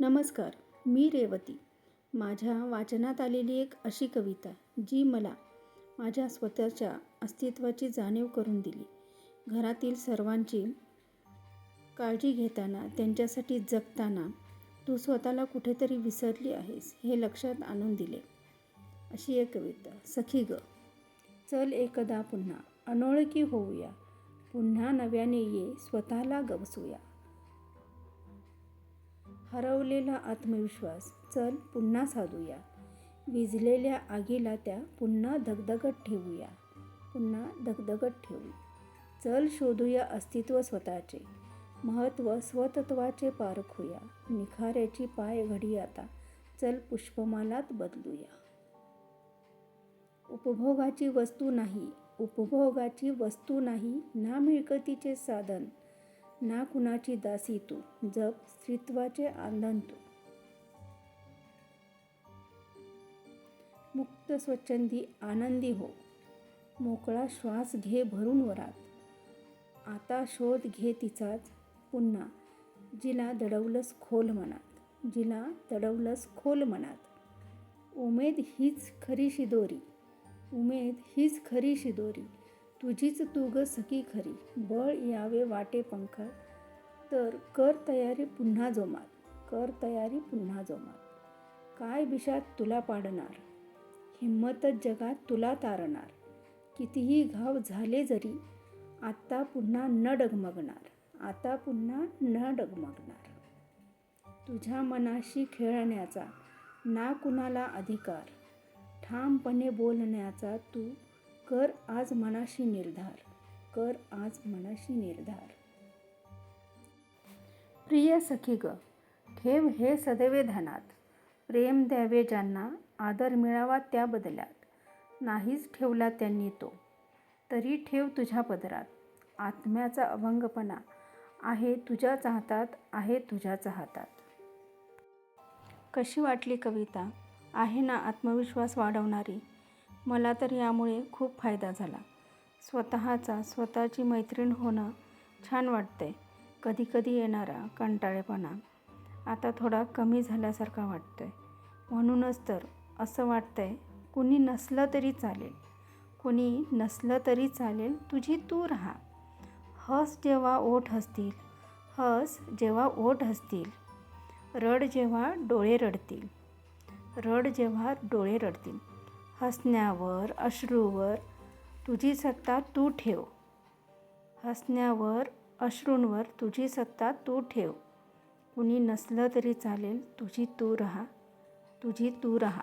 नमस्कार मी रेवती. माझ्या वाचनात आलेली एक अशी कविता जी मला माझ्या स्वतःच्या अस्तित्वाची जाणीव करून दिली. घरातील सर्वांची काळजी घेताना त्यांच्यासाठी जगताना तू स्वतःला कुठेतरी विसरली आहेस हे लक्षात आणून दिले. अशी एक कविता सखी ग चल एकदा पुन्हा अनोळखी होऊया. पुन्हा नव्याने ये स्वतःला गवसूया. हरवलेला आत्मविश्वास. चल पुन्हा साधूया. विजलेल्या आगीला त्या पुन्हा धगधगत ठेवूया. पुन्हा धगधगत ठेवू. चल शोधूया अस्तित्व स्वतःचे. महत्त्व स्वतत्वाचे पारखूया निखाऱ्याची पाय घडी आता. चल पुष्पमालात बदलूया. उपभोगाची वस्तू नाही. उपभोगाची वस्तू नाही. ना मिळकतीचे साधन. ना कुणाची दासी तू? जप स्त्रीत्वाचे आंधन तू. मुक्त स्वच्छंदी आनंदी हो. मोकळा श्वास घे भरून वरात. आता शोध घे तिचाच पुन्हा. जिला दडवलंस खोल मनात. जिला दडवलंस खोल मनात. उमेद हीच खरी शिदोरी. उमेद हीच खरी शिदोरी. तुझीच तू ग सखी खरी. बळ यावे वाटे पंखा. तर कर तयारी पुन्हा जोमात. कर तयारी पुन्हा जोमात. काय बिशात तुला पाडणार? हिंमतच जगात तुला तारणार. कितीही घाव झाले जरी आत्ता पुन्हा न डगमगणार. आता पुन्हा न डगमगणार. तुझ्या मनाशी खेळण्याचा ना कुणाला अधिकार. ठामपणे बोलण्याचा तू कर आज मनाशी निर्धार कर आज मनाशी निर्धार. प्रिय सखी ग ठेव हे सदैवे धनात. प्रेम द्यावे ज्यांना आदर मिळावा त्या बदल्यात. नाहीच ठेवला त्यांनी तो तरी ठेव तुझ्या पदरात. आत्म्याचा अभंगपणा आहे तुझ्याच हातात आहे तुझ्याच हातात. कशी वाटली कविता? आहे ना आत्मविश्वास वाढवणारी? मला तर यामुळे खूप फायदा झाला. स्वतःचा स्वतःची मैत्रीण होणं छान वाटतंय. कधीकधी येणारा कंटाळेपणा आता थोडा कमी झाल्यासारखा वाटतोय. म्हणूनच तर असं वाटतं आहे कुणी नसलं तरी चालेल. कुणी नसलं तरी चालेल तुझी तू राहा. हस जेव्हा ओठ हसतील हस जेव्हा ओठ हसतील. रड जेव्हा डोळे रडतील. रड जेव्हा डोळे रडतील. हसण्यावर अश्रूवर तुझी सत्ता तू ठेव. हसण्यावर अश्रूंवर तुझी सत्ता तू ठेव. कुणी नसलं तरी चालेल तुझी तू राहा. तुझी तू राहा.